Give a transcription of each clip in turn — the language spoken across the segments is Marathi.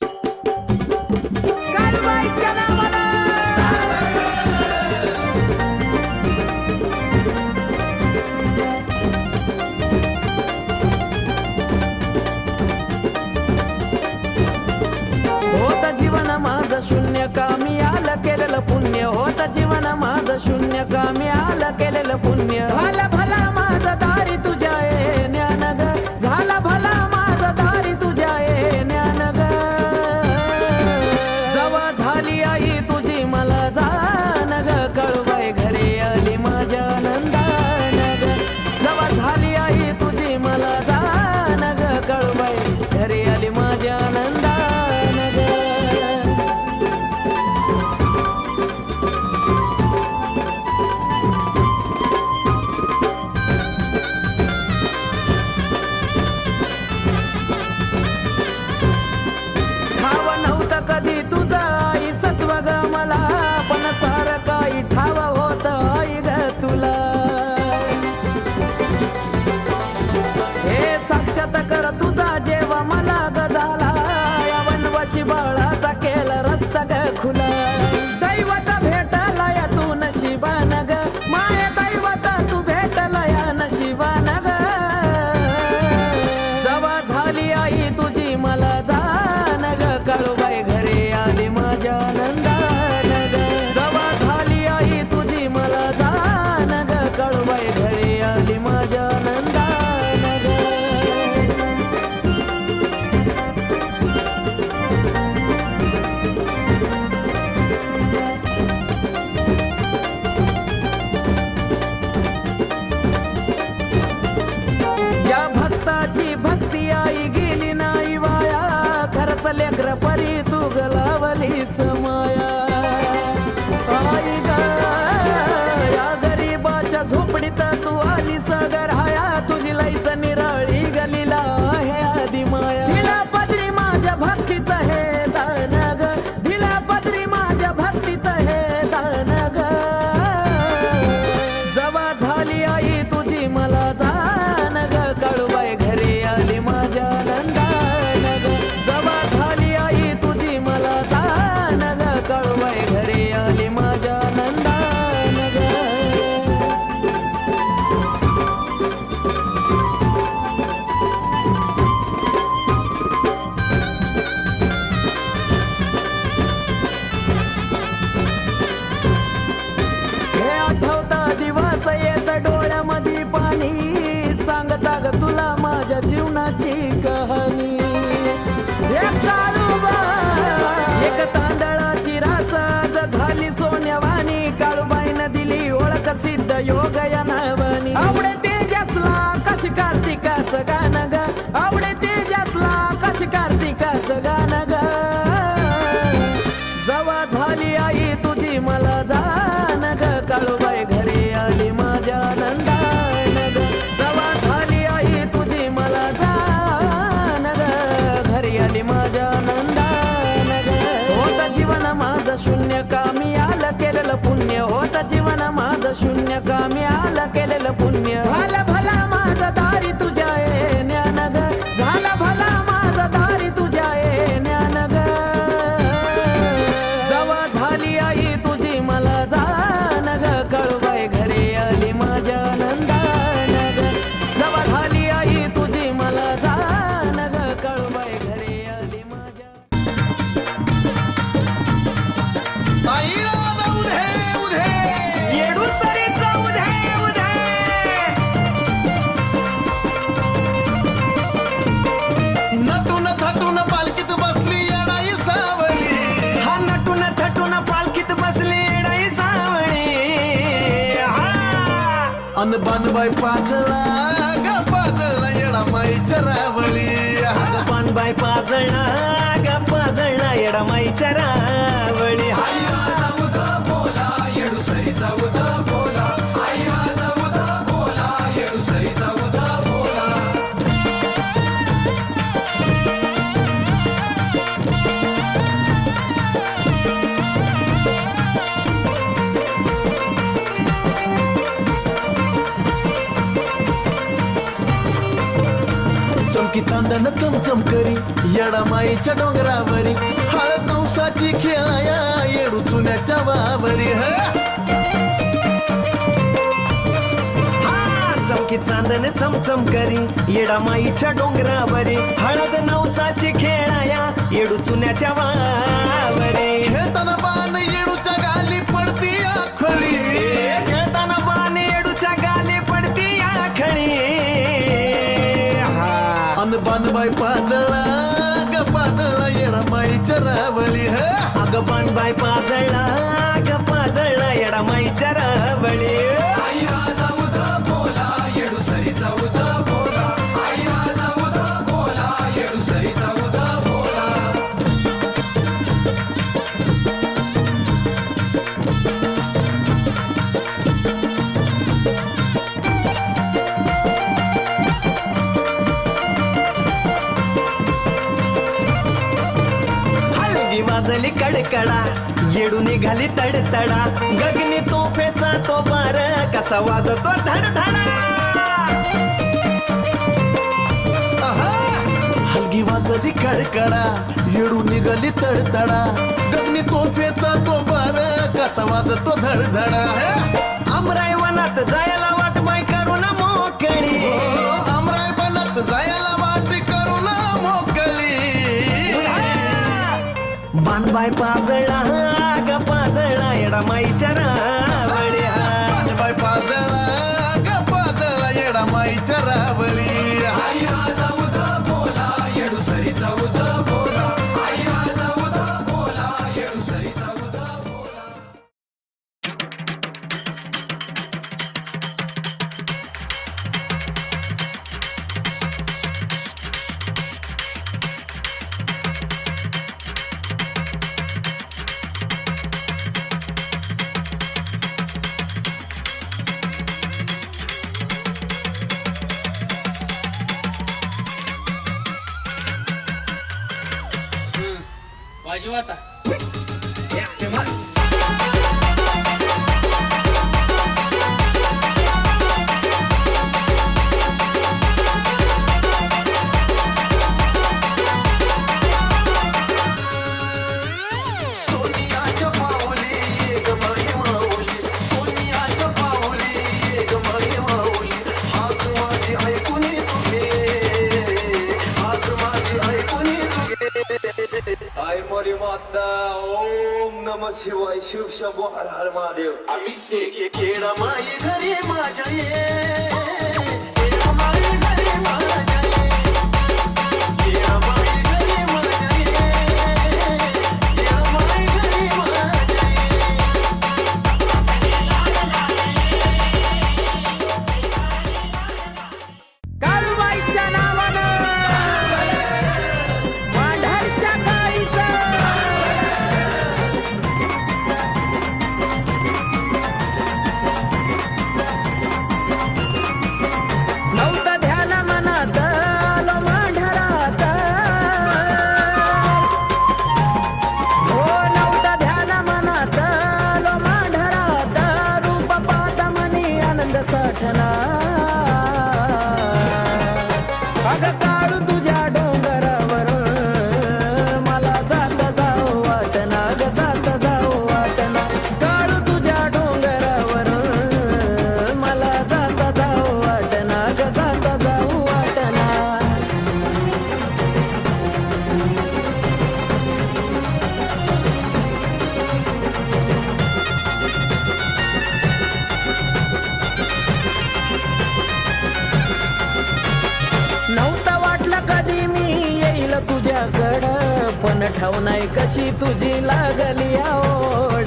Bye. вся такая. परी तू गला i gana. अन बानबाई पाजला ग पाजळला येडा माईच्या रावली. बानबाई पाजळला ग पाजळला येडा माईच्या रावली. बोला येडू सरी बोला. चांदन चमचम करी येडामाईच्या डोंगरावरी हळद नवसाची खेळाया येडू चुन्याच्या वावरी ह? चमकी चांदन चमचम करी येडामाईच्या डोंगरावरी हळद नवसाची खेळाया येडू चुन्याच्या वावरी. खेळताना बाण अग बाय पाजळला ग पाजळला येडामाईच्या रावळे वाजली कडकडा येडू निघाली तडतडा. गगनी तोफेचा तो बार कसा वाजतो धडधडा! हलगी वाजली कडकडा येडू निघाली तडतडा. गगनी तोफेचा तो बार कसा वाजतो धडधडा. हे? अमराई वनात जायला वाट बाय करून मोकळी. बांधबाय पाजळा ग पाजळा येडा माईच्या रावळ्या. बाय पाजळा. mata नम शिवाय शिव शंभो हर हर महादेव। अभिषेक केडा माई घरी माझ्या ये ठाव नाही कशी तुझी लागली आओ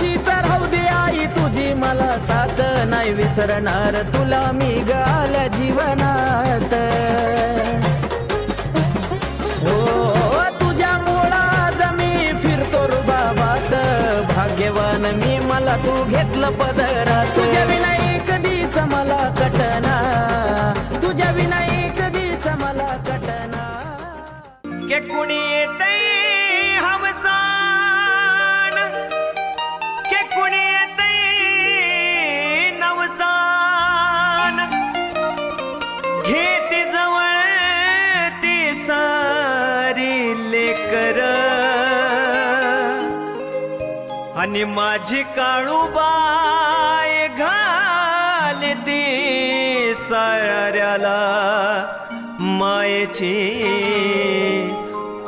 कशीच तर दे आई तुझी मला साथ नाही विसरणार. तुला मी गाल्या जीवनात. हो तुझ्या मुळात मी फिरतो रुबाबात भाग्यवान मी मला तू घेतलं पदरात. तुझ्या विना एक दिस मला कटना. तुझ्या विना एक दिस मला कटना. के कुणी येतई आणि माझी काळूबाय घालती साऱ्याला मायेची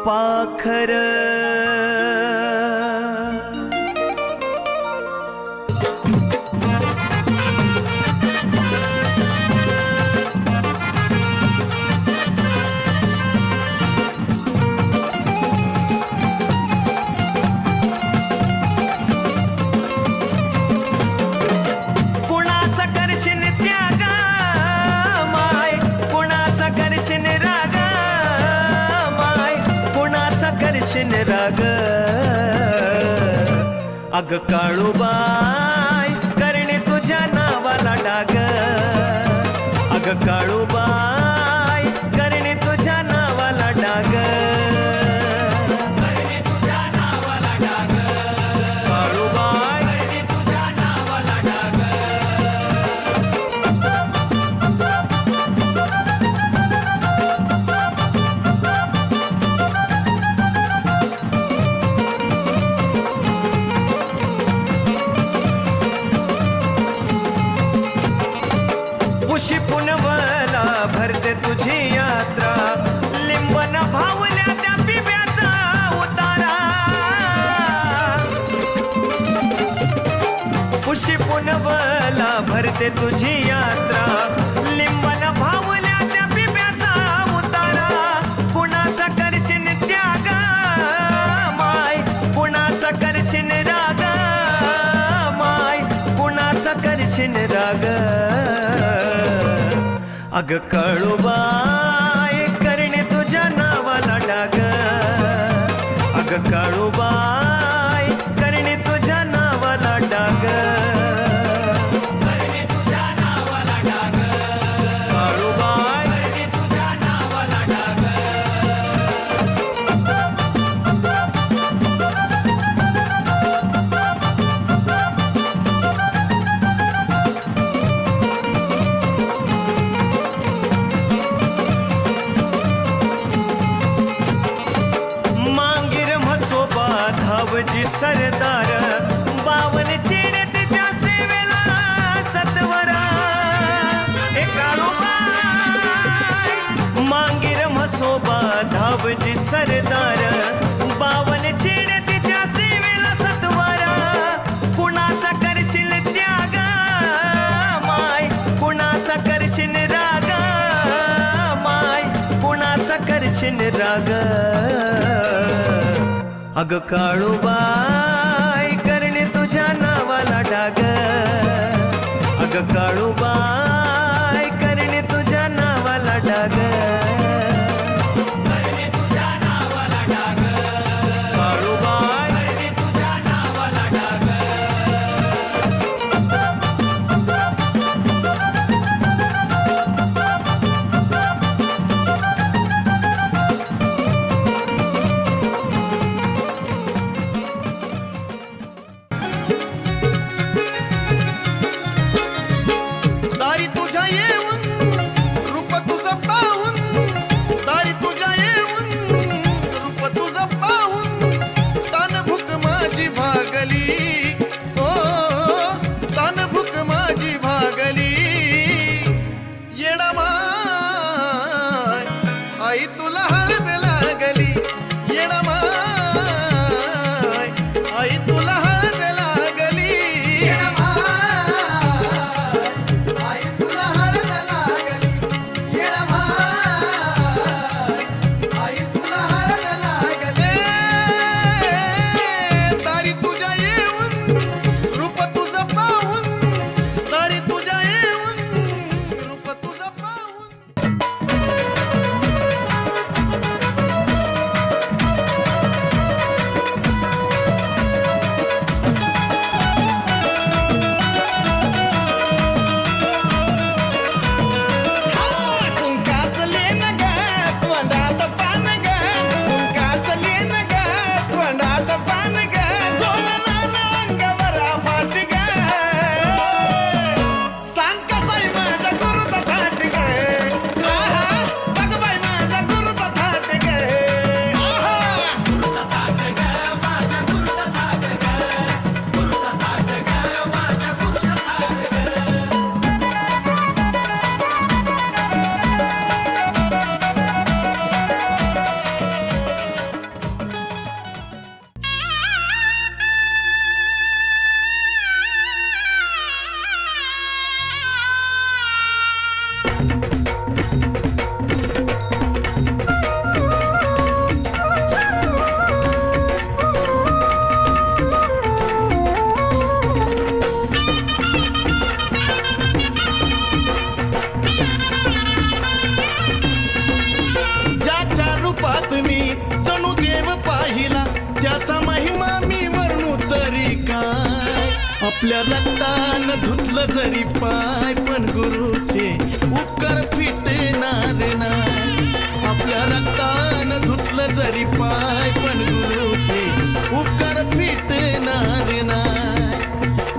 पाखर. अग पुनवला भरते तुझी यात्रा. लिंबन भावल्या त्या पिप्याचा उतारा. कुणाचा करशील त्याग? माय कुणाचा करशिन राग? माय कुणाचा करशील राग? अग काळूबाय करणे तुझ्या नावाला डाग. अग कळू कुणाचा करशील राग. अग काळूबाय करणे तुझ्या नावाला डाग. अग काळूबाय लागली येडा आपल्या रक्तान धुतलं जरी पाय पण गुरुचे उपकार फिटणार ना आपल्या रक्तान धुतलं जरी पाय पण गुरुचे उपकार फिटणार ना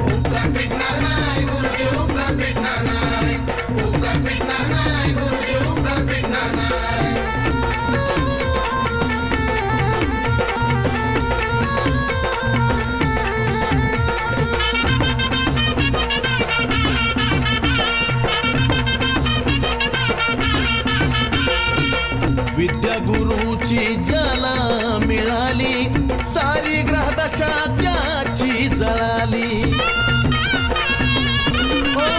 उपकार फिटणार नाही गुरुचे उपकार फिटणार नाही. त्याची जला मिळाली. सारी ग्रहदशा त्याची जळाली. ओ,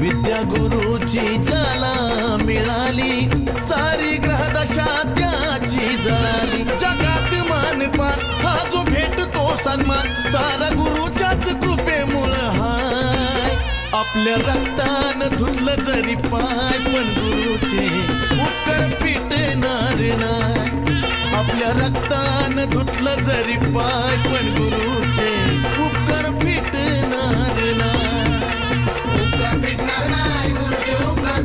विद्या गुरुची जला मिळाली. सारी ग्रहदशा त्याची जळाली. जगात मानपान हा जो भेटतो सन्मान. सारा गुरुच्याच कृपेमुळ हाय. आपल्या रक्तान धुतलं जरी पाय पण गुरुचे उत्तर पीठ नाही आपल्या रक्तान धुतलं जरी पाय पण गुरुचे उपकार फिटणार नाही. उपकार फिटणार नाही गुरुचे उपकार